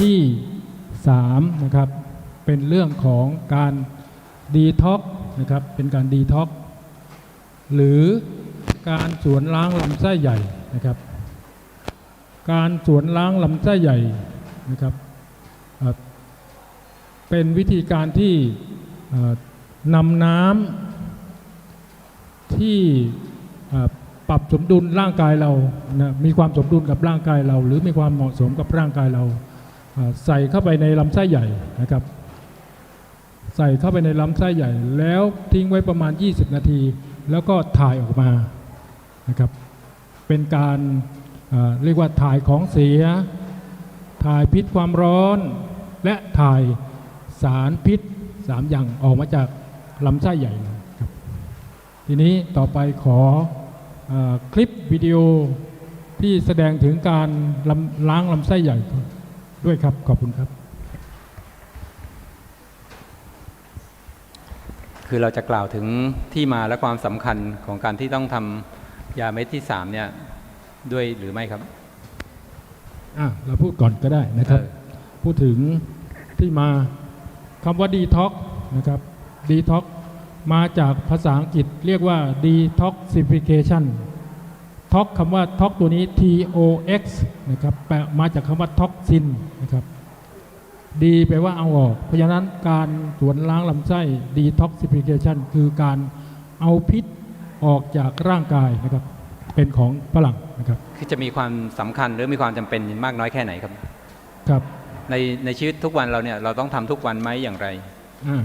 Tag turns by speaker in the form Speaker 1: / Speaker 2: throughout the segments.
Speaker 1: ที่3นะครับเป็นเรื่องของการดีท็อกนะครับเป็นการดีท็อกหรือการสวนล้างลำไส้ใหญ่นะครับ การสวนล้างลำไส้ใหญ่นะครับเป็นวิธีการที่นำน้ำที่ปรับสมดุลร่างกายเรานะมีความสมดุลกับร่างกายเรา หรือมีความเหมาะสมกับร่างกายเรา ใส่เข้าไปในลำไส้ใหญ่นะครับ ใส่เข้าไปในลำไส้ใหญ่ แล้วทิ้งไว้ประมาณ 20 นาที แล้วก็ถ่ายออกมานะครับ เป็นการเรียกว่าถ่ายของเสีย ถ่ายพิษความร้อน และถ่ายสารพิษสามอย่างออกมาจากลำไส้ใหญ่นะครับ ทีนี้ต่อไปขออคลิปวิดีโอที่แสดงถึงการลำล้างลำไส้ใหญ่ ด้วยครับ ขอบคุณครับ
Speaker 2: คือเราจะกล่าวถึงที่มาและความสำคัญของการที่ต้องทำยาเม็ดที่สามเนี่ยด้วยหรือไม่ครับ
Speaker 1: อะเราพูดก่อนก็ได้นะครับ
Speaker 2: เออ
Speaker 1: พูดถึงที่มาคำว่า detox นะครับ detox มาจากภาษาอังกฤษเรียกว่า detoxification tox คำว่า tox ตัวนี้ T O X นะครับแปลมาจากคำว่า toxin นะครับดีแปลว่าเอาออก เพราะฉะนั้นการสวนล้างลำไส้ detoxification คือการเอาพิษออกจากร่างกายนะครับ เป็นของฝรั่งนะครับ
Speaker 2: คือจะมีความสำคัญหรือมีความจำเป็นมากน้อยแค่ไหนครับ
Speaker 1: ครับ
Speaker 2: ในในชีวิตทุกวันเราเนี่ยเราต้องทำทุกวันไหมอย่างไร
Speaker 1: อ่า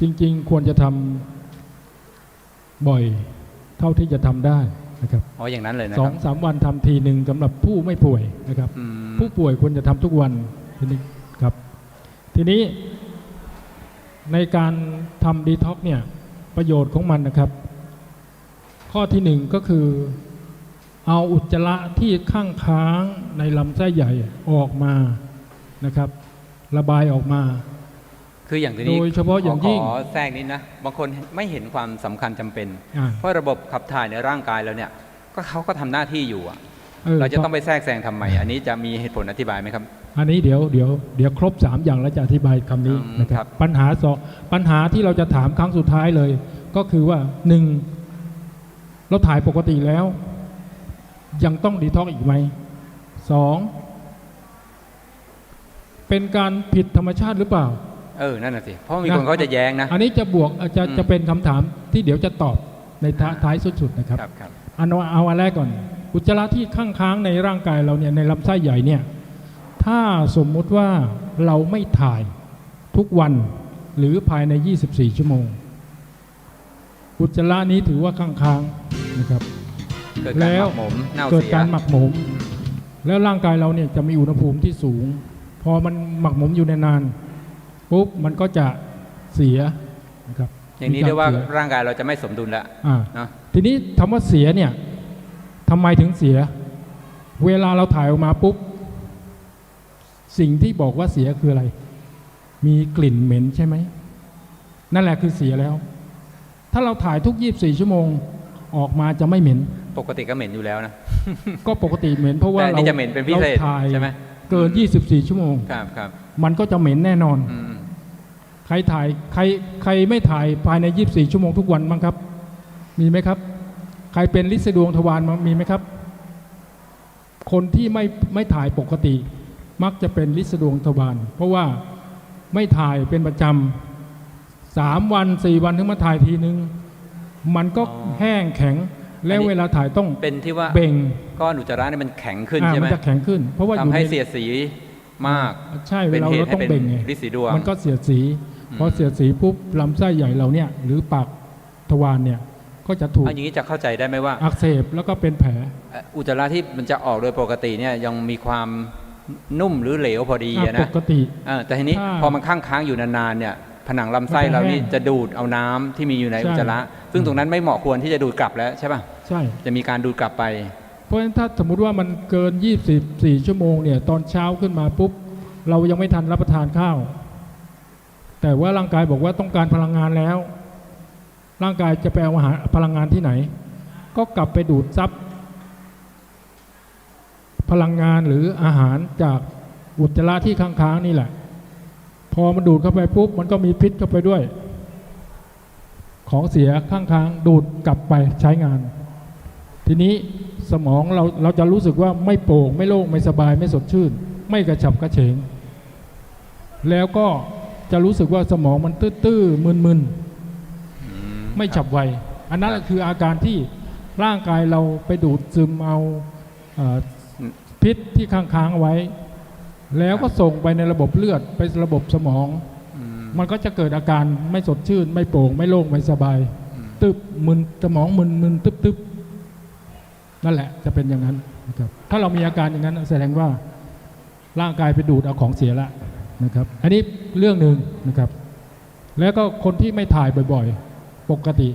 Speaker 1: จริง ๆ ควรจะทำบ่อย เท่าที่จะทำได้นะครับ
Speaker 2: อ๋ออย่างนั้นเลยนะ
Speaker 1: ส
Speaker 2: ค
Speaker 1: อ
Speaker 2: รั
Speaker 1: ง
Speaker 2: บ
Speaker 1: สามวันทำทีหนึ่งสำหรับผู้ไม่ป่วยนะครับ
Speaker 2: อืม
Speaker 1: ผู้ป่วยควรจะทำทุกวันทีนี้ครับ ทีนี้ในการทำดีท็อกเนี่ยประโยชน์ของมันนะครับ ข้อที่หนึ่งก็คือ เอาอุจจาระที่ข้างค้างในลำไส้ใหญ่ออกมานะครับ ระบายออกมา
Speaker 2: คืออย่างทีนี้
Speaker 1: โดยเฉพาะอย่างยิ่ง
Speaker 2: ขขอแทรกนิดนะบางคนไม่เห็นความสำคัญจำเป็น
Speaker 1: อ่า
Speaker 2: เพราะระบบขับถ่ายในร่างกายเราเนี่ย ก็เขาก็ทำหน้าที่อยู่อะ
Speaker 1: ออ
Speaker 2: เราจะต้องไปแทรกแซงทำไม อันนี้จะมีเหตุผลอธิบายไหมครับ
Speaker 1: อันนี้เดี๋ยวเดี๋ยวเดี๋ยวครบ 3 อย่างแล้วจะอธิบายคำนี้
Speaker 2: อืม
Speaker 1: นะค
Speaker 2: ครั
Speaker 1: รับบปัญหาสองปัญหาที่เราจะถามครั้งสุดท้ายเลย ก็คือว่าหนึ่งเราถ่ายปกติแล้ว ยังต้องดีท็อกอีกไหมสองเป็นการผิดธรรมชาติหรือเปล่า
Speaker 2: เออนั่นน่ะสิเพราะมี
Speaker 1: นะ
Speaker 2: คนเขาจะแย้งนะ
Speaker 1: อันนี้จะบวกเอ่อจะ
Speaker 2: อืม
Speaker 1: จะเป็นคำถามที่เดี๋ยวจะตอบในท้าท้ายสุดๆนะครับ
Speaker 2: ครับครับ
Speaker 1: อันเอาเอาอันแรกก่อน อุจจาระที่ข้างค้างในร่างกายเราเนี่ยในลำไส้ใหญ่เนี่ยถ้าสมมุติว่าเราไม่ถ่ายทุกวันหรือภายใน 24 ชั่วโมง อุจจาระนี้ถือว่าข้างค้างนะครับ
Speaker 2: เกิดการ
Speaker 1: แล้ว
Speaker 2: หมักหมมเน่า
Speaker 1: เกิด
Speaker 2: เสีย
Speaker 1: การหมักหมม แล้วร่างกายเราเนี่ยจะมีอุณหภูมิที่สูง พอมันหมักหมมอยู่ในนาน ปุ๊บมันก็จะเสียนะครับ
Speaker 2: อย่างนี้เรียกว่า
Speaker 1: มีกสี
Speaker 2: ร่างกายเราจะไม่สมดุลแล้ว
Speaker 1: อ่า
Speaker 2: เนาะ
Speaker 1: ทีนี้คำว่าเสียเนี่ยทำไมถึงเสีย เวลาเราถ่ายออกมาปุ๊บสิ่งที่บอกว่าเสียคืออะไร มีกลิ่นเหม็นใช่ไหม นั่นแหละคือเสียแล้ว ถ้าเราถ่ายทุก24ชั่วโมงออกมาจะไม่เหม็น
Speaker 2: ปกติก็เหม็นอยู่แล้วนะ
Speaker 1: ก็ปกติเหม็นเพราะว่า
Speaker 2: แต่อันนี้
Speaker 1: เรา
Speaker 2: จะเหม็นเป็นพิเศษ
Speaker 1: ราถ่าย
Speaker 2: ใช่ไหม
Speaker 1: เกิน24ชั่วโมง
Speaker 2: ครับครับ
Speaker 1: มันก็จะเหม็นแน่นอน
Speaker 2: อืม
Speaker 1: ใค รถ่ายใครใครไม่ถ่ายภายใน 24 ชั่วโมงทุกวันบ้างครับ มีไหมครับ ใครเป็นลินดวงทวารมั้งมีไหมครับ คนที่ไม่ไม่ถ่ายปกติ มักจะเป็นลินดวงทวารเพราะว่าไม่ถ่ายเป็นประจำสามวันสี่วันถึงมาถ่ายทีนึง มันก็แห้งแข็งแล้วเวลาถ่ายต้อง
Speaker 2: เป็นที่ว่า
Speaker 1: เบ่ง
Speaker 2: ก้อนอุจจาระเนี่ยมันแข็งขึ้น
Speaker 1: อ่า
Speaker 2: ใช่ไห
Speaker 1: มั
Speaker 2: ม
Speaker 1: จะแข็งขึ้น เพราะว่าอยู่
Speaker 2: ทำให้
Speaker 1: ใน
Speaker 2: เสียดสีมาก
Speaker 1: ใช่เว
Speaker 2: เป็น
Speaker 1: ลา
Speaker 2: เหตุ
Speaker 1: เรา
Speaker 2: ให้
Speaker 1: ต้อง
Speaker 2: เป็น
Speaker 1: เบ่งไง
Speaker 2: ฤทธิ์สีดวง
Speaker 1: มันก็เสียดสี
Speaker 2: อืม
Speaker 1: พอเสียดสีปุ๊บลำไส้ใหญ่เราเนี่ยหรือปากทวารเนี่ยก็จะถูก
Speaker 2: เอาอย่างนี้จะเข้าใจได้ไหมว่า
Speaker 1: อักเสบแล้วก็เป็นแผล
Speaker 2: เอ่ออุจจาระที่มันจะออกโดยปกติเนี่ยยังมีความนุ่มหรือเหลวพอดี
Speaker 1: อะ
Speaker 2: อะ
Speaker 1: ป
Speaker 2: นะ
Speaker 1: กติ
Speaker 2: เออแต่ทีนี้
Speaker 1: ถ้า
Speaker 2: พอมันค้างค้างๆอยู่นานๆเนี่ยผนังลำไส้
Speaker 1: มันจะ
Speaker 2: เรานี่
Speaker 1: แห้ง
Speaker 2: จะดูดเอาน้ำที่มีอยู่ใน
Speaker 1: ใช่
Speaker 2: อุจจาระ ซึ่งตรงนั้นไม่เหมาะควรที่จะดูดกลับแล้วใช่ป่ะ
Speaker 1: ใช่
Speaker 2: จะมีการดูดกลับไป
Speaker 1: เพราะฉะนั้นถ้าสมมุติว่ามันเกิน 24 ชั่วโมงเนี่ยตอนเช้าขึ้นมาปุ๊บ เรายังไม่ทันรับประทานข้าว แต่ว่าร่างกายบอกว่าต้องการพลังงานแล้ว ร่างกายจะไปเอาอาหารพลังงานที่ไหน ก็กลับไปดูดซับพพลังงานหรืออาหารจากอุจจาระที่ค้างๆนี่แหละ พอมันดูดเข้าไปปุ๊บมันก็มีพิษเข้าไปด้วย ของเสียข้างๆดูดกลับไปใช้งาน ทีนี้สมองเราเราจะรู้สึกว่าไม่โปร่งไม่โล่งไม่สบายไม่สดชื่น ไม่กระฉับกระเฉง แล้วก็ จะรู้สึกว่าสมองมันตื้อๆมึนๆ
Speaker 2: อื
Speaker 1: ไม่ฉับไว อันนั้นคืออาการที่ร่างกายเราไปดูดซึมเอาเอ่อพิษที่ค้างๆเอาไว้ แล้วก็ส่งไปในระบบเลือดไประบบสมอง
Speaker 2: อืม
Speaker 1: มันก็จะเกิดอาการไม่สดชื่น ไม่โปร่ง ไม่โล่ง ไม่สบาย
Speaker 2: อืม
Speaker 1: ตึบมึนสมองมึนมึนตึบตึบนั่นแหละจะเป็นอย่างนั้นนะครับถ้าเรามีอาการอย่างนั้นแสดงว่าร่างกายไปดูดเอาของเสียละ นะครับ อันนี้เรื่องหนึ่งนะครับ แล้วก็คนที่ไม่ถ่ายบ่อยๆ ปกติ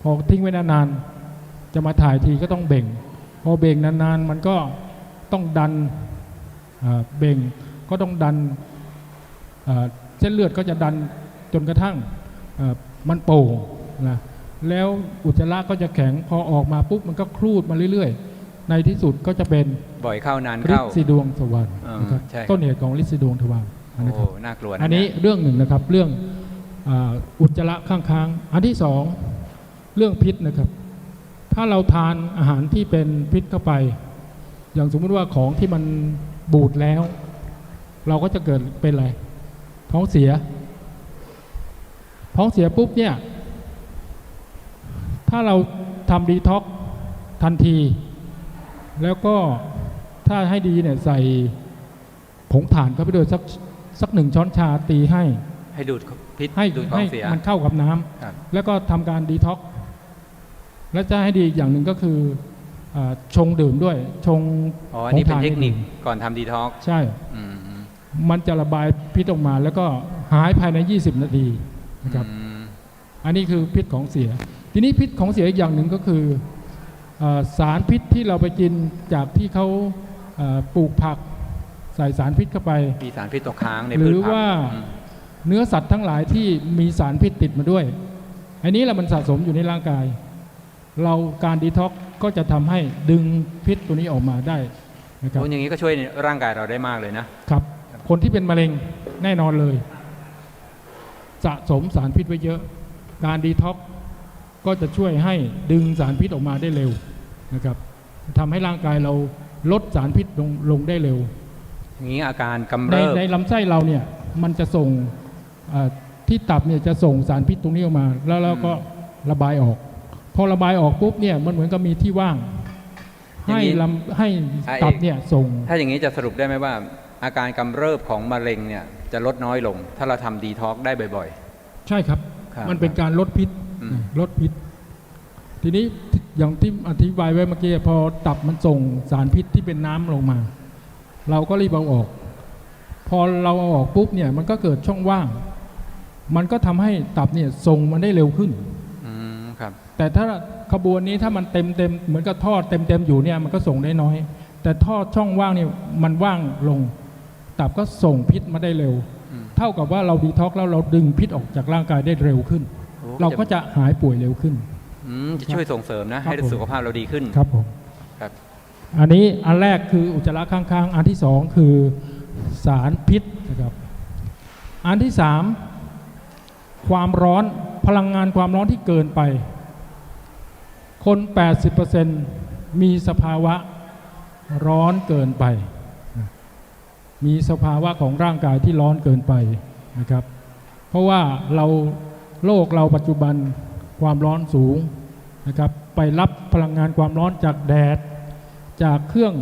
Speaker 1: พอทิ้งไว้นานๆ จะมาถ่ายทีก็ต้องเบ่ง พอเบ่งนานๆ มันก็ต้องดันอ่าเบ่งก็ต้องดันอ่าเส้นเลือดก็จะดันจนกระทั่งอ่ามันโป่งนะแล้วอุจจาระก็จะแข็งพอออกมาปุ๊บมันก็ครูดมาเรื่อยๆ ในที่สุดก็จะเป็น
Speaker 2: บ่อยเข้านาน
Speaker 1: ฤท
Speaker 2: เข้า
Speaker 1: ธิ์สีดวงทวาร
Speaker 2: อ่าน
Speaker 1: นะครับ
Speaker 2: ใช่
Speaker 1: ต้นเหตุของฤทธิ์สีดวงทวาร
Speaker 2: โอ้
Speaker 1: นะครับ
Speaker 2: น่ากลัวะ
Speaker 1: อันนี้
Speaker 2: เย
Speaker 1: เรื่องหนึ่งนะครับเรื่องอาอุจจาระข้างๆอันที่สองเรื่องพิษนะครับ ถ้าเราทานอาหารที่เป็นพิษเข้าไป อย่างสมมติว่าของที่มันบูดแล้ว เราก็จะเกิดเป็นอะไรท้องเสีย ท้องเสียปุ๊บเนี่ย ถ้าเราทำดีท็อกซ์ทันที แล้วก็ถ้าให้ดีเนี่ยใส่ผงถ่านเข้าไปด้วยสัก สักหนึ่งช้อนชาตีให้
Speaker 2: ให้ดูดพิษ
Speaker 1: ให้
Speaker 2: ดูดของ
Speaker 1: ให้
Speaker 2: เสีย
Speaker 1: มันเข้ากับน้ำ
Speaker 2: ครับ
Speaker 1: แล้วก็ทำการดีท็อกซ์และจะให้ดีอีกอย่างหนึ่งก็คืออาชงดื่มด้วย ชง
Speaker 2: อ๋ออันนี้เป็น
Speaker 1: ผงถ่า
Speaker 2: เทคนิค
Speaker 1: ให้ดื่ม
Speaker 2: ก่อนทำดีท็อกซ์
Speaker 1: ใช่
Speaker 2: อืมอืม
Speaker 1: มันจะระบายพิษออกมา แล้วก็หายภายใน 20 นาทีนะครับ
Speaker 2: อืม
Speaker 1: อันนี้คือพิษของเสีย ทีนี้พิษของเสียอีกอย่างหนึ่งก็คืออาสารพิษที่เราไปกินจากที่เขาอ่าปลูกผัก ใส่สารพิษเข้าไป
Speaker 2: มีสารพิษตกค้างใน
Speaker 1: หรื
Speaker 2: พืช
Speaker 1: อ
Speaker 2: ผัก
Speaker 1: ว่า
Speaker 2: อืม
Speaker 1: เนื้อสัตว์ทั้งหลายที่มีสารพิษติดมาด้วย อันนี้แหละมันสะสมอยู่ในร่างกาย เราการดีท็อกซ์ก็จะทำให้ดึงพิษตัวนี้ออกมาได้นะครับ
Speaker 2: โอ้อย่างนี้ก็ช่วยในร่างกายเราได้มากเลยนะ
Speaker 1: ครับ คนที่เป็นมะเร็งแน่นอนเลย สะสมสารพิษไว้เยอะ การดีท็อกซ์ก็จะช่วยให้ดึงสารพิษออกมาได้เร็วนะครับทำให้ร่างกายเราลดสารพิษลงลงได้เร็ว
Speaker 2: อย่าง นี้อาการกำ
Speaker 1: ใน
Speaker 2: เริบ
Speaker 1: ในลำไส้เราเนี่ยมันจะส่งเอ่อที่ตับเนี่ยจะส่งสารพิษตรงนี้ออกมา แล้วเราก็ระบายออก พอระบายออกปุ๊บเนี่ยมันเหมือนกับมีที่ว่าง ให้ลำให้ตับเนี่ยส่ง
Speaker 2: ถ้าอย่างนี้จะสรุปได้ไหมว่า อาการกำเริบของมะเร็งเนี่ยจะลดน้อยลง ถ้าเราทำดีท็อกซ์ได้บ่อย
Speaker 1: ใช่ครับ
Speaker 2: ครับ
Speaker 1: มันเป็นการลดพิษ
Speaker 2: อืม
Speaker 1: นะลดพิษ ทีนี้อย่างที่อธิบายไว้เมื่อกี้พอตับมันส่งสารพิษที่เป็นน้ำลงมา เราก็รีบเอาออก พอเราเอาออกปุ๊บเนี่ยมันก็เกิดช่องว่าง มันก็ทำให้ตับเนี่ยส่งมันได้เร็วขึ้น
Speaker 2: ๆอืมครับ
Speaker 1: แต่ถ้าขบวนนี้ถ้ามันเต็มเต็มๆเหมือนกับท่อเต็มเต็มๆอยู่เนี่ยมันก็ส่งได้น้อย แต่ท่อช่องว่างเนี่ยมันว่างลง ตับก็ส่งพิษมาได้เร็ว
Speaker 2: อืม
Speaker 1: เท่ากับว่าเราดีท็อกซ์แล้วเราดึงพิษออกจากร่างกายได้เร็วขึ้น
Speaker 2: โอ้
Speaker 1: เราก็จะหายป่วยเร็วขึ้น
Speaker 2: อืมจะช่วยส่งเสริมนะ
Speaker 1: ครับ
Speaker 2: ให้
Speaker 1: ผม
Speaker 2: สุขภาพเราดีขึ้น
Speaker 1: ครับผม
Speaker 2: ครับ
Speaker 1: อันนี้อันแรกคืออุจจาระข้างๆ อันที่สองคือสารพิษนะครับ อันที่สามความร้อนพลังงานความร้อนที่เกินไป คน 80%มีสภาวะร้อนเกินไป มีสภาวะของร่างกายที่ร้อนเกินไปนะครับ เพราะว่าเราโลกเราปัจจุบันความร้อนสูงนะครับ ไปรับพลังงานความร้อนจากแดด จากเครื่อง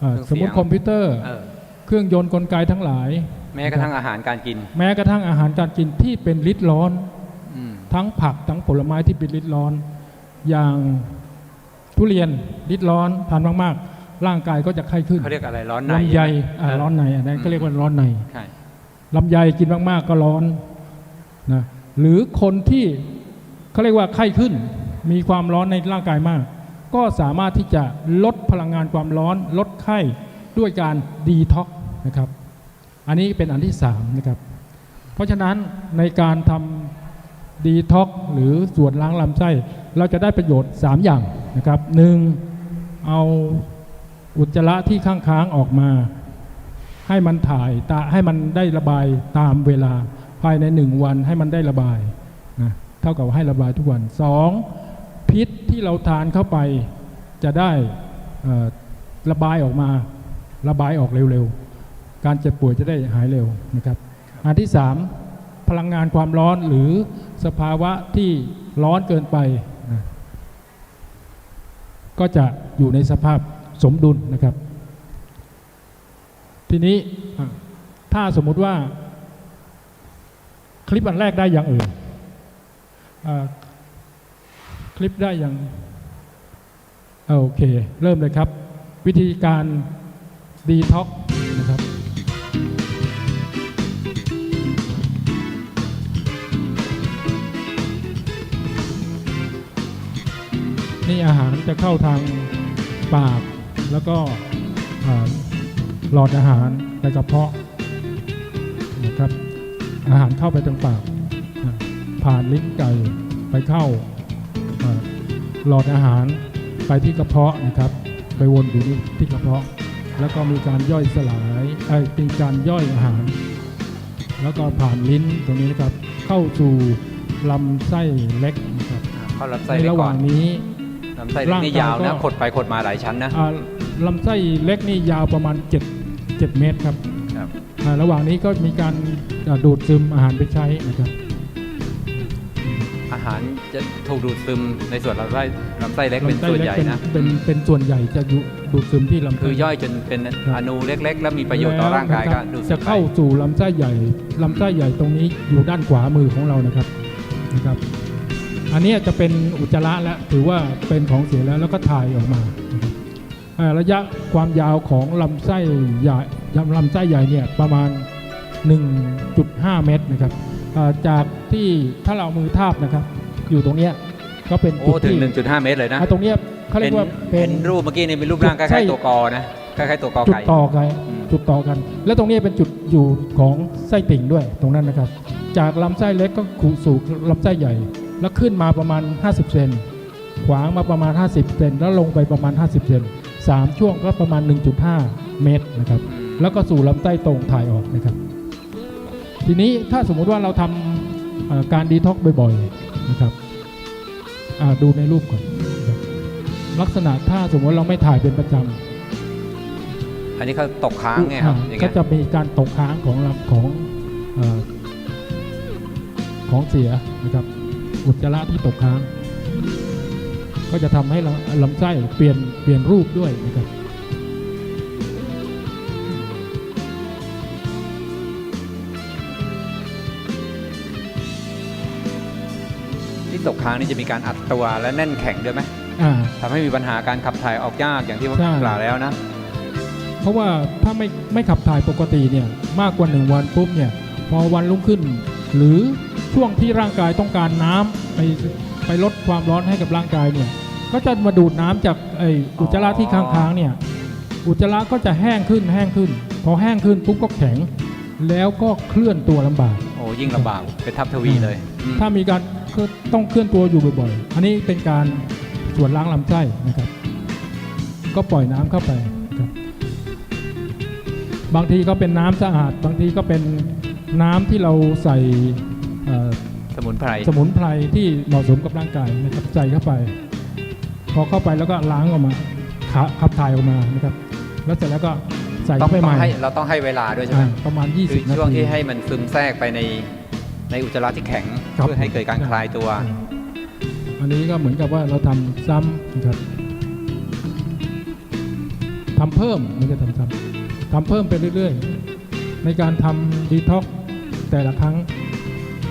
Speaker 1: เออ
Speaker 2: เครื่องเสียง
Speaker 1: สมมติคอมพิวเตอร์
Speaker 2: เออ
Speaker 1: เครื่องยนต์กลไกทั้งหลาย
Speaker 2: แม้กระทั่งอาหารการกิน
Speaker 1: แม้กระทั่งอาหารการกินที่เป็นฤทธิ์ร้อน
Speaker 2: อืม
Speaker 1: ทั้งผักทั้งผลไม้ที่เป็นฤทธิ์ร้อน อย่างทุเรียนฤทธิ์ร้อนทานมากๆ ร่างกายก็จะไข้ขึ้น
Speaker 2: เขาเรียกอะไรร้อนใน
Speaker 1: ลำไยอ่า
Speaker 2: เร้
Speaker 1: อนในอันนั้นก็เรียกว่าร้อนใน
Speaker 2: ใช่
Speaker 1: ลำไยกินมากๆก็ร้อนนะหรือคนที่เขาเรียกว่าไข้ขึ้น มีความร้อนในร่างกายมาก ก็สามารถที่จะลดพลังงานความร้อน ลดไข้ด้วยการดีท็อกนะครับ อันนี้เป็นอันที่สามนะครับ เพราะฉะนั้นในการทำดีท็อกหรือส่วนล้างลำไส้ เราจะได้ประโยชน์ 3 อย่างนะครับหนึ่งเอาอุจจาระที่ข้างค้างออกมา ให้มันถ่ายตาให้มันได้ระบายตามเวลาภายในหนึ่งวันให้มันได้ระบายนะเท่ากับให้ระบายทุกวันสอง พิษที่เราทานเข้าไปจะได้เอ่อระบายออกมาระบายออกเร็วๆ การเจ็บป่วยจะได้หายเร็วนะครับ อันที่สามพลังงานความร้อนหรือสภาวะที่ร้อนเกินไปนะก็จะอยู่ในสภาพสมดุลนะครับ ทีนี้อะถ้าสมมุติว่า คลิปอันแรกได้อย่างอื่นอ่าค ลิปได้อย่างโอเค เริ่มเลยครับ วิธีการดีท็อกนะครับนี่อาหารจะเข้าทางปากแล้วก็หลอดอาหารในกระเพาะนะครับ อาหารเข้าไปทางปาก ผ่านลิ้นไก่ไปเข้า หลอดอาหารไปที่กระเพาะนะครับ ไปวนอยู่ที่ที่กระเพาะ แล้วก็มีการย่อยสลายเอ้ยเป็นการย่อยอาหาร แล้วก็ผ่านลิ้นตรงนี้นะครับ เข้าสู่ลำไส้เล็กนะครับ
Speaker 2: เข้าลำไส้
Speaker 1: ใน
Speaker 2: เล็ก
Speaker 1: ระห
Speaker 2: ก่อ
Speaker 1: ว่านงนี้
Speaker 2: ลำไส้เล็กนี่ยาว
Speaker 1: ร่างกาย
Speaker 2: นะ
Speaker 1: ก็
Speaker 2: ขดไปขดมาหลายชั้นนะ
Speaker 1: อ่าลำไส้เล็กนี่ยาวประมาณ 7 7 เมตรครับ
Speaker 2: ครับ
Speaker 1: อ่าระหว่างนี้ก็มีการอ่าดูดซึมอาหารไปใช้นะครับ
Speaker 2: อา หารจะถูกดูดซึมในส่วนลำไส้ลำไส้เล็กเป็น
Speaker 1: ลำไส้
Speaker 2: ส่วน
Speaker 1: เล็ก
Speaker 2: ใหญ่
Speaker 1: เป็น
Speaker 2: นะ
Speaker 1: เป็นเป็นส่วนใหญ่จะอยู่ดูดซึมที่ลำไส้
Speaker 2: คือย่อยจนเป็นอนูเล็ก ๆ แล้วมีประโยชน์ต่อร่างกาย
Speaker 1: แล้ว
Speaker 2: ก็
Speaker 1: นะคบ
Speaker 2: ดูดซึ
Speaker 1: จะ
Speaker 2: มไป
Speaker 1: เข้าสู่ลำไส้ใหญ่ลำไส้ใหญ่ตรงนี้อยู่ด้านขวามือของเรานะครับนะครับ อันนี้จะเป็นอุจจาระแล้วถือว่าเป็นของเสียแล้วแล้วก็ถ่ายออกมานะครับอ่าระยะความยาวของลำไส้ใหญ่ลำไส้ใหญ่เนี่ยประมาณ 1.5 เมตรนะครับอ่า จากที่ถ้าเราเอามือทาบนะครับ อยู่ตรงเนี้ยก็เป็น
Speaker 2: โอ้
Speaker 1: จุด
Speaker 2: ถึง
Speaker 1: ที่
Speaker 2: 1.5 เมตรเลยนะ
Speaker 1: อ่าตรงเนี้ยเขาเรียกว่า
Speaker 2: เป็
Speaker 1: เป็นน
Speaker 2: รูปเมื่อกี้นี่เป็นรูปร่างค
Speaker 1: ใช่
Speaker 2: ล้ายๆตัวกอนะคล้ายๆตัวกอ
Speaker 1: จุด
Speaker 2: ไก่
Speaker 1: ต่อกัน
Speaker 2: อืม
Speaker 1: จุดต่อกัน และตรงนี้เป็นจุดอยู่ของไส้ติ่งด้วยตรงนั้นนะครับ จากลำไส้เล็กก็ขูสู่ลำไส้ใหญ่ แล้วขึ้นมาประมาณ 50 เซนขวางมาประมาณ 50 เซนแล้วลงไปประมาณ 50 เซนสามช่วงก็ประมาณ 1.5 เมตรนะครับ
Speaker 2: อืม
Speaker 1: แล้วก็สู่ลำไส้ตรงถ่ายออกนะครับ ทีนี้ถ้าสมมุติว่าเราทำเอ่อการดีท็อกซ์บ่อยๆนะครับอ่าดูในรูปก่อนนะครับลักษณะถ้าสมมติเราไม่ถ่ายเป็นประจำ
Speaker 2: อันนี้เขาตกค้างไงครับอย่าง
Speaker 1: ก็
Speaker 2: เงี้ย
Speaker 1: จะมีการตกค้างของลำของเออของเสียนะครับอุจจาระที่ตกค้าง ก็จะทำให้ลำลำไส้เปลี่ยนเปลี่ยนรูปด้วยนะครับ
Speaker 2: ที่ตกค้างนี่จะมีการอัดตัวและแน่นแข็งด้วยไหม
Speaker 1: อ่า
Speaker 2: ทำให้มีปัญหาการขับถ่ายออกยากอย่างที่ว่า
Speaker 1: ใช่
Speaker 2: กล่าวแล้วนะ
Speaker 1: เพราะว่าถ้าไม่ไม่ขับถ่ายปกติเนี่ยมากกว่าหนึ่งวันปุ๊บเนี่ยพอวันรุ่งขึ้น หรือช่วงที่ร่างกายต้องการน้ำไปไปลดความร้อนให้กับร่างกายเนี่ยก็จะมาดูดน้ำจากไออุจจาระที่ค้างๆเนี่ยอุจจาระก็จะแห้งขึ้นแห้งขึ้น พอแห้งขึ้นปุ๊บก็แข็ง แล้วก็เคลื่อนตัวลำบาก
Speaker 2: โอ้ยิ่งลำบากเป็นทับทวีเลยอืม
Speaker 1: ถ้ามีการ เคลื่อนต้องเคลื่อนตัวอยู่บ่อยๆ อันนี้เป็นการส่วนล้างลำไส้นะครับ ก็ปล่อยน้ำเข้าไปนะครับบางทีก็เป็นน้ำสะอาด บางทีก็เป็นน้ำที่เราใส่เอ่อ
Speaker 2: สมุนไพร
Speaker 1: สมุนไพรที่เหมาะสมกับร่างกายนะครับใส่เข้าไป พอเข้าไปแล้วก็ล้างออกมาขาขับถ่ายออกมานะครับ แล้วเสร็จแล้วก็ใส่
Speaker 2: ต้อง
Speaker 1: เข้าไป
Speaker 2: ต้
Speaker 1: ให
Speaker 2: อง
Speaker 1: ม่
Speaker 2: ให้เราต้องให้เวลาด้วยใช่ไหม
Speaker 1: อ่าประมาณ
Speaker 2: คือ
Speaker 1: 20นา
Speaker 2: ช่วง
Speaker 1: ที
Speaker 2: ที่ให้มันซึมแทรกไปใน ในอุจจาระที่แข็ง
Speaker 1: ครับ
Speaker 2: เพื่อให้เกิดการคลายตัว
Speaker 1: อันนี้ก็เหมือนกับว่าเราทำซ้ำนะครับทำเพิ่มไม่ใช่ทำซ้ำทำเพิ่มไปเรื่อยๆ ในการทำดีท็อกแต่ละครั้ง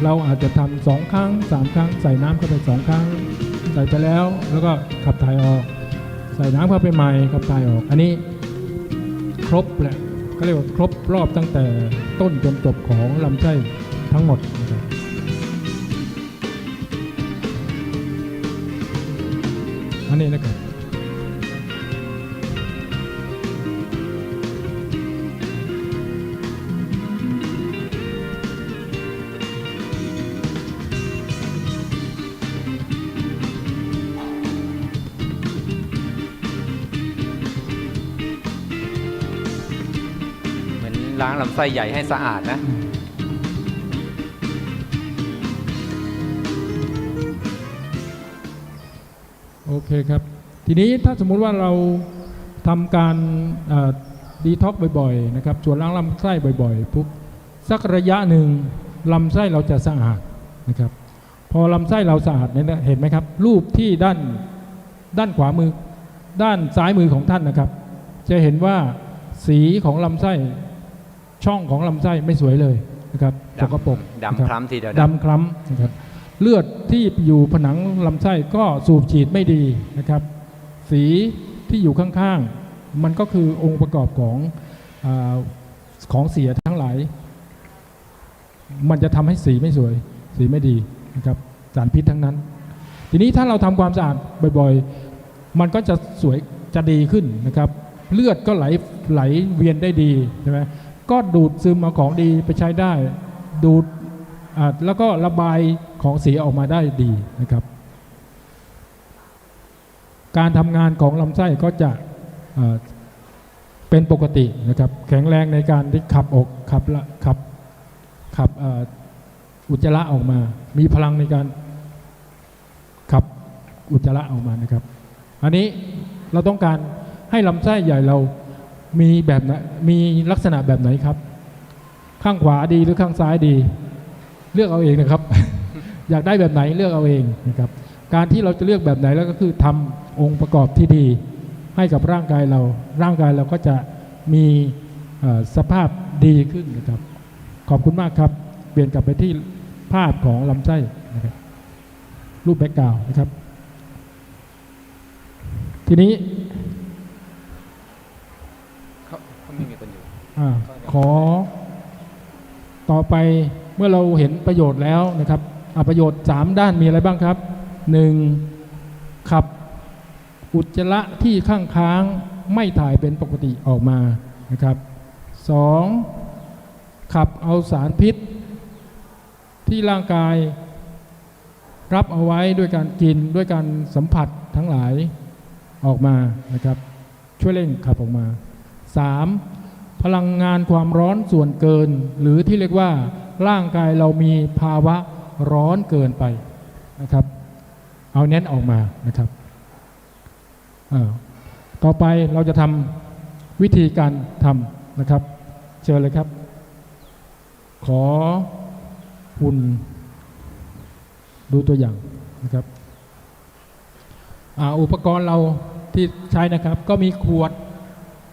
Speaker 1: เราอาจจะทำสองครั้งสามครั้ง ใส่น้ำเข้าไปสองครั้ง ใส่ไปแล้วแล้วก็ขับถ่ายออก ใส่น้ำเข้าไปใหม่ขับถ่ายออก อันนี้ครบแหละก็เรียกว่าครบรอบตั้งแต่ต้นจนจบของลำไส้ ทั้งหมดนะครับอันนี้นะครับ
Speaker 2: ล้างลำไส้ใหญ่ให้สะอาดนะ
Speaker 1: เคครับ ทีนี้ถ้าสมมุติว่าเราทำการดีท็อกบ่อยๆนะครับส่วนล้างลำไส้บ่อยๆปุ๊บสักระยะหนึ่งลำไส้เราจะสะอาดนะครับพอลำไส้เราสะอาดเนี่ยนะเห็นไหมครับ รูปที่ด้านด้านขวามือ ด้านซ้ายมือของท่านนะครับ จะเห็นว่าสีของลำไส้ช่องของลำไส้ไม่สวยเลยนะครับสกปรกนะ
Speaker 2: ดำ
Speaker 1: รับ
Speaker 2: คล้ำทีเดียว
Speaker 1: ดำคล้ำนะครับ เลือดที่อยู่ผนังลำไส้ก็สูบฉีดไม่ดีนะครับ สีที่อยู่ข้างๆ มันก็คือองค์ประกอบของอของเสียทั้งหลาย มันจะทำให้สีไม่สวย สีไม่ดีนะครับสารพิษทั้งนั้น ทีนี้ถ้าเราทำความสะอาดบ่อยๆ มันก็จะสวยจะดีขึ้นนะครับ เลือดก็ไหลไหลเวียนได้ดีใช่ไหมก็ดูดซึมเอาของดีไปใช้ได้ ดูด แล้วก็ระบายของเสียออกมาได้ดีนะครับ การทำงานของลำไส้ก็จะเป็นปกตินะครับ แข็งแรงในการที่ขับอกขับละขับขับอุจจาระออกมา มีพลังในการขับอุจจาระออกมานะครับ อันนี้เราต้องการให้ลำไส้ใหญ่เรามีแบบไหนมีลักษณะแบบไหนครับ ข้างขวาดีหรือข้างซ้ายดี เลือกเอาเองนะครับ อยากได้แบบไหนเลือกเอาเองนะครับ การที่เราจะเลือกแบบไหนแล้วก็คือทำองค์ประกอบที่ดี ให้กับร่างกายเรา ร่างกายเราก็จะมีเอ่อสภาพดีขึ้นนะครับ ขอบคุณมากครับ เปลี่ยนกลับไปที่ภาพของลำไส้นะครับรูปแบ็กกราวด์นะครับ ทีนี้
Speaker 2: เขาเขาไม่มีคนอยู่
Speaker 1: อาขอต่อไป เมื่อเราเห็นประโยชน์แล้วนะครับอประโยชน์ 3 ด้านมีอะไรบ้างครับ 1. ขับอุจจาระที่ข้างค้างไม่ถ่ายเป็นปกติออกมานะครับ 2. ขับเอาสารพิษ ที่ร่างกายรับเอาไว้ด้วยการกินด้วยการสัมผัสทั้งหลายออกมานะครับ ช่วยเร่งขับออกมา 3. พลังงานความร้อนส่วนเกิน หรือที่เรียกว่า ร่างกายเรามีภาวะร้อนเกินไปนะครับ เอาเน้นออกมานะครับต่อไปเราจะทำวิธีการทำนะครับ เชิญเลยครับ ขอหุ่นดูตัวอย่างนะครับออุปกรณ์เราที่ใช้นะครับ ก็มีขวด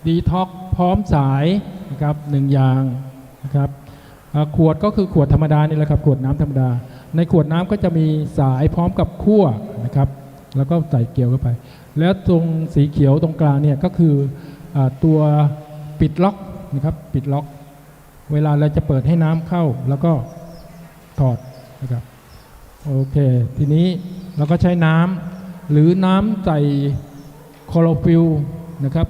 Speaker 1: ดีท็อกพร้อมสายนะครับหนึ่งอย่างนะครับ ขวดก็คือขวดธรรมดานี่แหละครับขวดน้ำธรรมดา ในขวดน้ำก็จะมีสายพร้อมกับขั้วนะครับแล้วก็ใส่เกลียวเข้าไป แล้วตรงสีเขียวตรงกลางเนี่ยก็คืออตัวปิดล็อกนะครับปิดล็อก เวลาเราจะเปิดให้น้ำเข้าแล้วก็ถอดนะครับโอเคทีนี้เราก็ใช้น้ำหรือน้ำใส่คลอโรฟิลนะครับ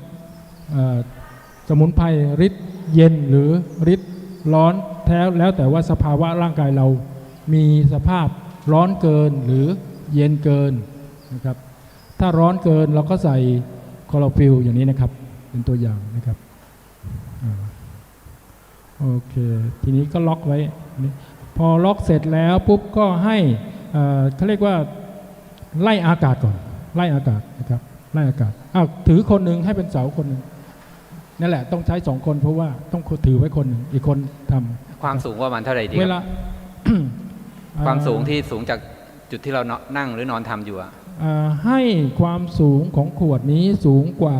Speaker 1: สมุนไพรฤทธิ์เย็นหรือฤทธิ์ร้อน แท้แล้วแต่ว่าสภาวะร่างกายเรามีสภาพร้อนเกินหรือเย็นเกินนะครับ ถ้าร้อนเกินเราก็ใส่คลอโรฟิลอย่างนี้นะครับ เป็นตัวอย่างนะครับอโอเค ทีนี้ก็ล็อกไว้ พอล็อกเสร็จแล้วปุ๊บก็ให้เขาเรียกว่าไล่อากาศก่อน ไล่อากาศนะครับ ไล่อากาศอ้าวถือคนหนึ่งให้เป็นเสาคนหนึ่งนั่นแหละต้องใช้สองคนเพราะว่าต้องถือไว้คนหนึ่งอีกคนทำ
Speaker 2: ความสูงประมาณเท่าไหร่ดี
Speaker 1: เว
Speaker 2: ครับ
Speaker 1: ลา
Speaker 2: ความสูงที่สูงจากจุดที่เราเนาะนั่งหรือนอนทำอยู่อะ
Speaker 1: อ่าให้ความสูงของขวดนี้สูงกว่า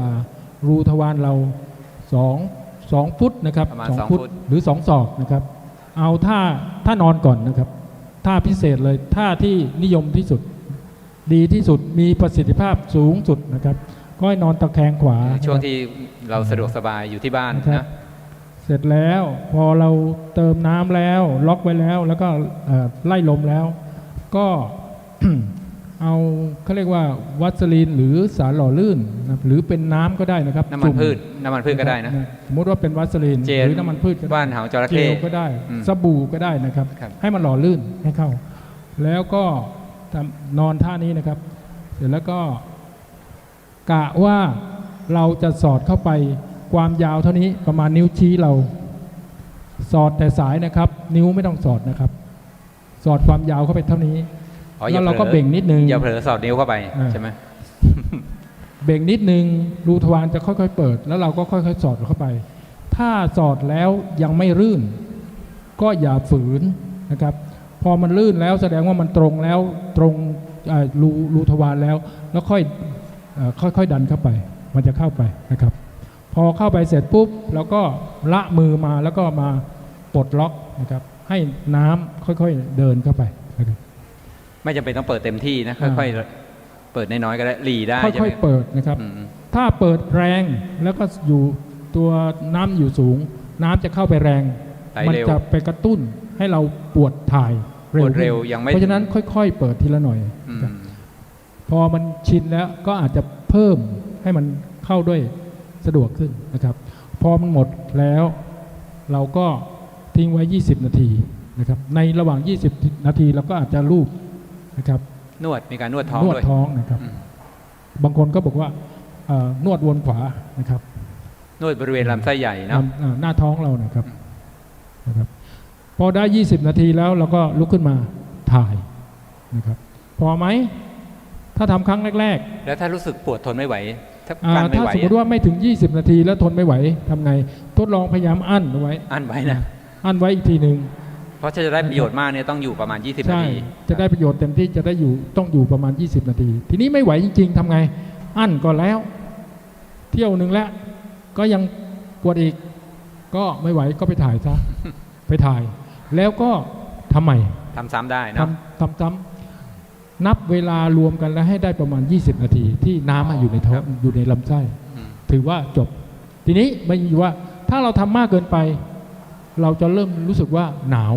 Speaker 1: รูทวารเราสองสองฟุตนะครับ
Speaker 2: ประมาณ
Speaker 1: สอง
Speaker 2: สอง
Speaker 1: ฟุต
Speaker 2: ฟุต
Speaker 1: หรือสองศอกนะครับ เอาท่าท่านอนก่อนนะครับท่าพิเศษเลยท่าที่นิยมที่สุด ดีที่สุดมีประสิทธิภาพสูงสุดนะครับ ก็ให้นอนตะแคงขวา
Speaker 2: ช่วงที่เราสะดวกสบายอยู่ที่บ้าน
Speaker 1: นะครับ
Speaker 2: นะ
Speaker 1: เสร็จแล้วพอเราเติมน้ำแล้ว ล็อกไว้แล้ว แล้วก็เอ่อไล่ลมแล้ว ก็เอาเขาเรียกว่าวัสลีนหรือสารหล่อลื่นนะครับหรือเป็นน้ำก็ได้นะครับ
Speaker 2: น้ำมัน
Speaker 1: จุ่
Speaker 2: พืชน้ำมันพืชก็ได้นะ
Speaker 1: สมมติว่าเป็นวัสลีน
Speaker 2: เจล
Speaker 1: หรือน้ำมันพืชก็ได้
Speaker 2: บ้านหางจระ
Speaker 1: เจ
Speaker 2: เข้
Speaker 1: ลก็ได้
Speaker 2: อืม
Speaker 1: สบู่ก็ได้นะครับ
Speaker 2: ครับ
Speaker 1: ให้มันหล่อลื่นให้เข้า แล้วก็ทำนอนท่านี้นะครับ เสร็จแล้วก็กะว่าเราจะสอดเข้าไป ความยาวเท่านี้ประมาณนิ้วชี้เรา สอดแต่สายนะครับ นิ้วไม่ต้องสอดนะครับ สอดความยาวเข้าไปเท่านี้
Speaker 2: อ๋ออย่า
Speaker 1: แล้วเราก็
Speaker 2: ผลอ
Speaker 1: เบ่งนิดนึง
Speaker 2: อย่าเผลอสอดนิ้วเข้าไป
Speaker 1: อ่า
Speaker 2: ใช่ไหม
Speaker 1: เบ่งนิดนึงรูทวารจะค่อยๆเปิด แล้วเราก็ค่อยๆ สอดเข้าไป ถ้าสอดแล้วยังไม่รื่น ก็อย่าฝืนนะครับ พอมันลื่นแล้วแสดงว่ามันตรงแล้วตรงเอ่อรูรูทวารแล้ว แล้วค่อยเอ่อค่อยๆดันเข้าไป มันจะเข้าไปนะครับ พอเข้าไปเสร็จปุ๊บเราก็ละมือมาแล้วก็มาปลดล็อกนะครับ ให้น้ำค่อยๆเดินเข้าไปนะครับ
Speaker 2: ไม่จำเป็นต้องเปิดเต็มที่นะ
Speaker 1: อ่า
Speaker 2: ค่อยๆเปิดน้อยๆก็ได้หลีได้ใช่
Speaker 1: ค่
Speaker 2: ไห
Speaker 1: อ
Speaker 2: ม
Speaker 1: ยๆเปิดนะครับ
Speaker 2: อืม
Speaker 1: ถ้าเปิดแรงแล้วก็อยู่ตัวน้ำอยู่สูง น้ำจะเข้าไปแรง
Speaker 2: ไหล
Speaker 1: มั
Speaker 2: เร็ว
Speaker 1: จะไปกระตุ้นให้เราปวดถ่าย
Speaker 2: ปวด
Speaker 1: ขึ้น
Speaker 2: เร็วยังไม่
Speaker 1: เพราะฉะนั้นค่อยๆ เปิดทีละหน่อย
Speaker 2: อืม
Speaker 1: ครับพอมันชินแล้วก็อาจจะเพิ่มให้มันเข้าด้วย สะดวกขึ้นนะครับ พอมันหมดแล้วเราก็ทิ้งไว้ 20 นาทีนะครับ ในระหว่าง 20 นาทีเราก็อาจจะลูบนะครับ
Speaker 2: นวดมีการนวดท้อง
Speaker 1: นวด
Speaker 2: ด้วย
Speaker 1: ท้องนะครับ
Speaker 2: อืม
Speaker 1: บางคนก็บอกว่าเอ่อนวดวนขวานะครับ
Speaker 2: นวดบริเวณลำไส้ใหญ่เนาะ
Speaker 1: ลำอ่าหน้าท้องเรานะครับนะครับพอได้ 20 นาทีแล้วเราก็ลุกขึ้นมาถ่ายนะครับ พอไหม ถ้าทำครั้งแรก
Speaker 2: แล้วถ้ารู้สึกปวดทนไม่ไหว ถ้า
Speaker 1: ๆอ่า
Speaker 2: กั้นไม่
Speaker 1: ถ้า
Speaker 2: ไหว
Speaker 1: สมมติว่าไม่ถึง 20 นาทีแล้วทนไม่ไหวทำไง ทดลองพยายามอั้นเอาไว้
Speaker 2: อั้นไว้นะ
Speaker 1: อั้นไว้อีกทีหนึ่ง
Speaker 2: เพราะถ้าจะได้ประโยชน์มากเนี่ยต้องอยู่ประมาณ 20 นา
Speaker 1: ใช่
Speaker 2: ที
Speaker 1: จะได้ประโยชน์เต็มที่จะได้อยู่ต้องอยู่ประมาณ 20 นาที ทีนี้ไม่ไหวจริง ๆทำไง อั้นก่อนแล้ว เที่ยวหนึ่งแล้ว ก็ยังปวดอีก ก็ไม่ไหวก็ไปถ่ายซะ ไปถ่าย แล้วก็ทำใหม่
Speaker 2: ทำซ้ำได้เนาะ
Speaker 1: ทำทำซ้ำ นับเวลารวมกันแล้วให้ได้ประมาณ 20 นาที ที่น้ำอะอยู่ในท้องอยู่ในลำไส้
Speaker 2: อืม
Speaker 1: ถือว่าจบ ทีนี้มันอยู่ว่าถ้าเราทำมากเกินไป เราจะเริ่มรู้สึกว่าหนาว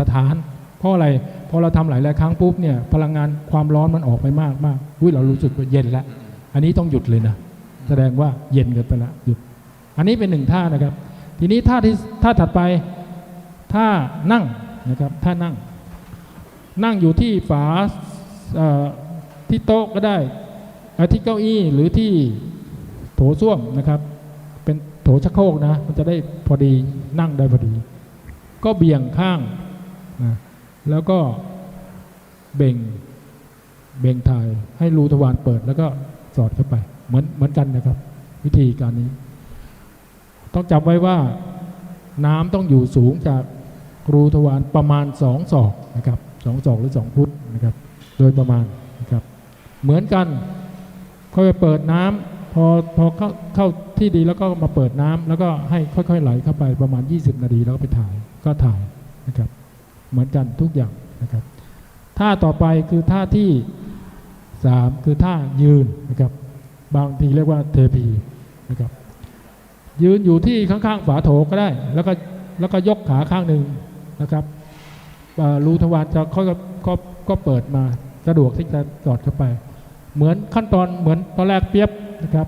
Speaker 1: สถาน เพราะอะไรพอเราทำหลายหลายๆครั้งปุ๊บเนี่ยพลังงานความร้อนมันออกไปมากมากอุ้ยเรารู้สึกว่าเย็นแล้ว อันนี้ต้องหยุดเลยนะ แสดงว่าเย็นเกินไปแล้วหยุด อันนี้เป็นหนึ่งท่านะครับ ทีนี้ท่าที่ท่าถัดไปท่านั่งนะครับท่านั่ง นั่งอยู่ที่ฝาเอ่อ ที่โต๊ะก็ได้ที่เก้าอี้หรือที่โถส้วมนะครับ เป็นโถชักโครกนะ มันจะได้พอดีนั่งได้พอดี ก็เบี่ยงข้างนะแล้วก็เบ่งเบ่งถ่ายให้รูทวารเปิดแล้วก็สอดเข้าไป เหมือนเหมือนกันนะครับ วิธีการนี้ ต้องจำไว้ว่าน้ำต้องอยู่สูงจากรูทวารประมาณสองศอกนะครับสองศอกหรือสองฟุตนะครับ โดยประมาณนะครับ เหมือนกันค่อยๆเปิดน้ำพอพอเข้าเข้าที่ดีแล้วก็มาเปิดน้ำแล้วก็ให้ค่อยๆไหลเข้าไปประมาณ 20 นาทีแล้วก็ไปถ่ายก็ถ่ายนะครับ เหมือนกันทุกอย่างนะครับท่าต่อไปคือท่าที่สามคือท่ายืนนะครับบางทีเรียกว่าเทพีนะครับยืนอยู่ที่ข้างๆฝาโถก็ได้ แล้วก็แล้วก็ยกขาข้างหนึ่งนะครับอ่ารูทวารจะค่อยก็ก็ก็เปิดมา สะดวกที่จะสอดเข้าไป เหมือนขั้นตอนเหมือนตอนแรกเปียบนะครับ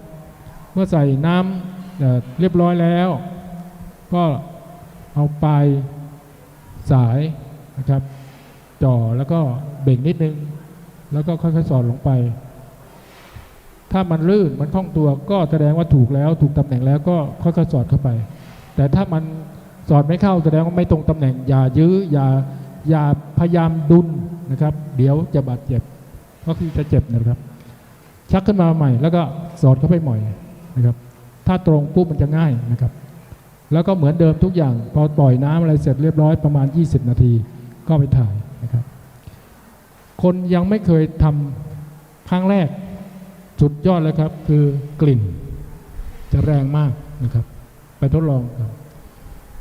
Speaker 1: เมื่อใส่น้ำเเรียบร้อยแล้ว ก็เอาปลายสายนะครับจ่อแล้วก็เบ่งนิดนึง แล้วก็ค่อยๆสอดลงไป ถ้ามันลื่นมันคล่องตัวก็แสดงว่าถูกแล้ว ถูกตำแหน่งแล้วก็ค่อยๆสอดเข้าไป แต่ถ้ามันสอดไม่เข้าแสดงว่าไม่ตรงตำแหน่ง อย่ายื้ออย่าอย่าพยายามดุลนะครับ เดี๋ยวจะบาดเจ็บ ก็คือจะเจ็บนะครับ ชักขึ้นมาใหม่ แล้วก็สอดเข้าไปใหม่นะครับ ถ้าตรงปุ๊บมันจะง่ายนะครับ แล้วก็เหมือนเดิมทุกอย่าง พอปล่อยน้ำอะไรเสร็จเรียบร้อยประมาณ 20 นาที ก็ไปถ่ายนะครับ คนยังไม่เคยทำครั้งแรกสุดยอดเลยครับ คือกลิ่น จะแรงมากนะครับ ไปทดลองครับ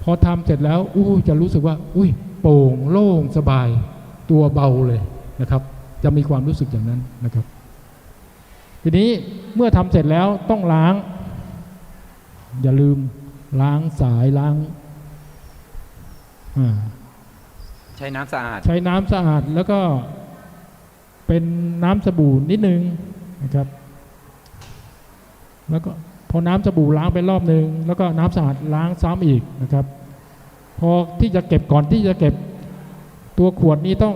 Speaker 1: พอทำเสร็จแล้วอู้จะรู้สึกว่า อุ้ยโปร่งโล่งสบาย ตัวเบาเลยนะครับ จะมีความรู้สึกอย่างนั้นนะครับ ทีนี้เมื่อทำเสร็จแล้วต้องล้าง อย่าลืมล้างสายล้างอ่า
Speaker 2: ใช้น้ำสะอาด
Speaker 1: ใช้น้ำสะอาดแล้วก็เป็นน้ำสบู่นิดนึงนะครับ แล้วก็พอน้ำสบู่ล้างไปรอบหนึ่งแล้วก็น้ำสะอาดล้างซ้ำอีกนะครับ พอที่จะเก็บก่อนที่จะเก็บ ตัวขวดนี้ต้อง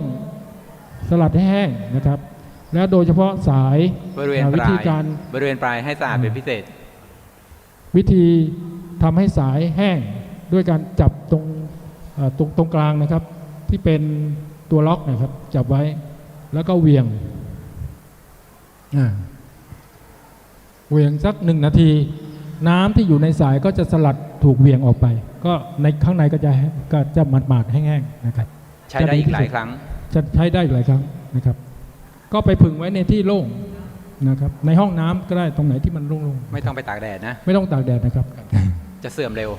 Speaker 1: สลัดให้แห้งนะครับ แล้วโดยเฉพาะสาย
Speaker 2: บริเวณ
Speaker 1: อ่า
Speaker 2: ป
Speaker 1: วิ
Speaker 2: ลา
Speaker 1: ธี
Speaker 2: ย
Speaker 1: การ
Speaker 2: บริเวณปลายให้สะอาดเป็นพิเศษ
Speaker 1: วิธีทำให้สายแห้งด้วยการจับตรงเอ่อตรงตรงกลางนะครับ ที่เป็นตัวล็อกนะครับ จับไว้แล้วก็เหวียงอ่าเหวียงสักหนึ่งนาที น้ำที่อยู่ในสายก็จะสลัดถูกเหวียงออกไป ก็ในข้างในก็จะแห้งก็จะหมาดๆแห้งๆนะครับ
Speaker 2: ใช้ได้อีกหลายครั้ง
Speaker 1: จะใช้ได้หลายครั้งนะครับ ก็ไปผึ่งไว้ในที่โล่งนะครับ ในห้องน้ำก็ได้ตรงไหนที่มันโล่งๆ
Speaker 2: ไม่ต้องไปตากแดดนะ
Speaker 1: ไม่ต้องตากแดดนะครับ
Speaker 2: จะเสื่อมเร็ว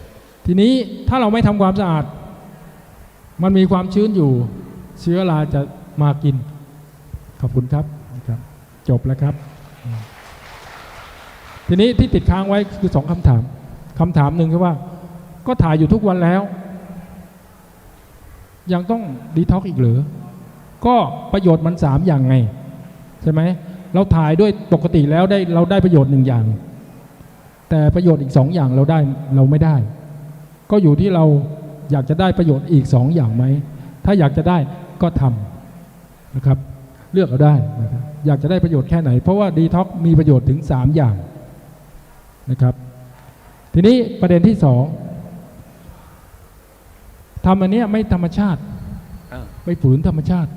Speaker 1: ทีนี้ถ้าเราไม่ทำความสะอาด มันมีความชื้นอยู่ เชื้อราจะมากิน ขอบคุณครับนะครับ จบแล้วครับ ทีนี้ที่ติดค้างไว้คือสองคำถามคำถามหนึ่งคือว่า ก็ถ่ายอยู่ทุกวันแล้ว ยังต้องดีท็อกอีกหรือ ก็ประโยชน์มันสามอย่างไง ใช่ไหม เราถ่ายด้วยปกติแล้วได้เราได้ประโยชน์หนึ่งอย่าง แต่ประโยชน์อีกสองอย่างเราได้เราไม่ได้ ก็อยู่ที่เราอยากจะได้ประโยชน์อีกสองอย่างไหม ถ้าอยากจะได้ก็ทำนะครับ เลือกเอาได้นะครับอยากจะได้ประโยชน์แค่ไหน เพราะว่าดีท็อกมีประโยชน์ถึง 3 อย่างนะครับ ทีนี้ประเด็นที่สอง ทำอันนี้ไม่ธรรมชาติ
Speaker 2: เออ
Speaker 1: ไปฝืนธรรมชาติ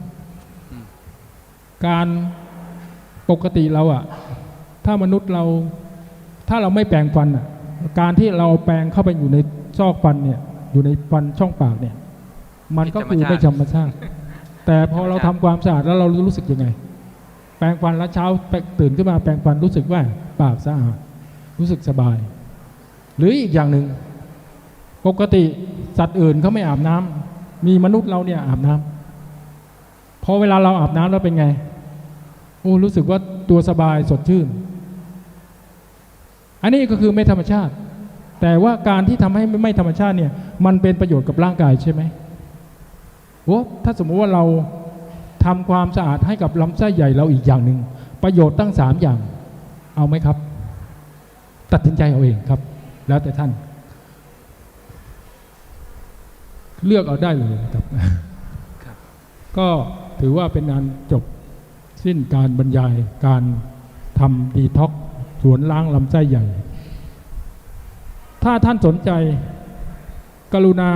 Speaker 1: การปกติเราอะถ้ามนุษย์เราถ้าเราไม่แปรงฟันอะการที่เราแปรงเข้าไปอยู่ในซอกฟันเนี่ย อยู่ในฟันช่องปากเนี่ย มันก็คือไม่ธรรมชาติ แต่พอเราทำความสะอาดแล้วเรารู้สึกยังไง แปรงฟันแล้วเช้าตื่นขึ้นมาแปรงฟันรู้สึกว่าปากสะอาดรู้สึกสบาย หรืออีกอย่างหนึ่งปกติ สัตว์อื่นเขาไม่อาบน้ำมีมนุษย์เราเนี่ยอาบน้ำพอเวลาเราอาบน้ำแล้วเป็นไง โอ้รู้สึกว่าตัวสบายสดชื่น อันนี้ก็คือไม่ธรรมชาติ แต่ว่าการที่ทำให้ไม่ธรรมชาติเนี่ย มันเป็นประโยชน์กับร่างกายใช่ไหมโอ้ถ้าสมมุติว่าเราทำความสะอาดให้กับลำไส้ใหญ่เราอีกอย่างหนึ่งประโยชน์ตั้งสามอย่าง เอาไหมครับ ตัดสินใจเอาเองครับ แล้วแต่ท่าน เลือกเอาได้เลยนะครับ
Speaker 2: ครับ
Speaker 1: ก็ถือว่าเป็นงานจบสิ้นการบรรยายการทำดีท็อกสวนล้างลำไส้ใหญ่ ถ้าท่านสนใจ กรุณา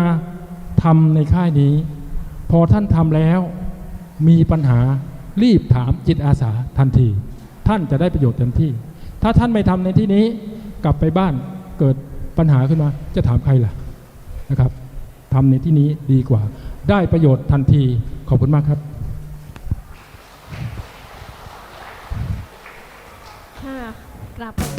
Speaker 1: ทำในค่ายนี้ พอท่านทำแล้วมีปัญหารีบถามจิตอาสาทันที ท่านจะได้ประโยชน์เต็มที่ ถ้าท่านไม่ทำในที่นี้กลับไปบ้านเกิดปัญหาขึ้นมา จะถามใครล่ะนะครับ ทำในที่นี้ดีกว่า ได้ประโยชน์ทันที ขอบคุณมากครับค่ะกลับ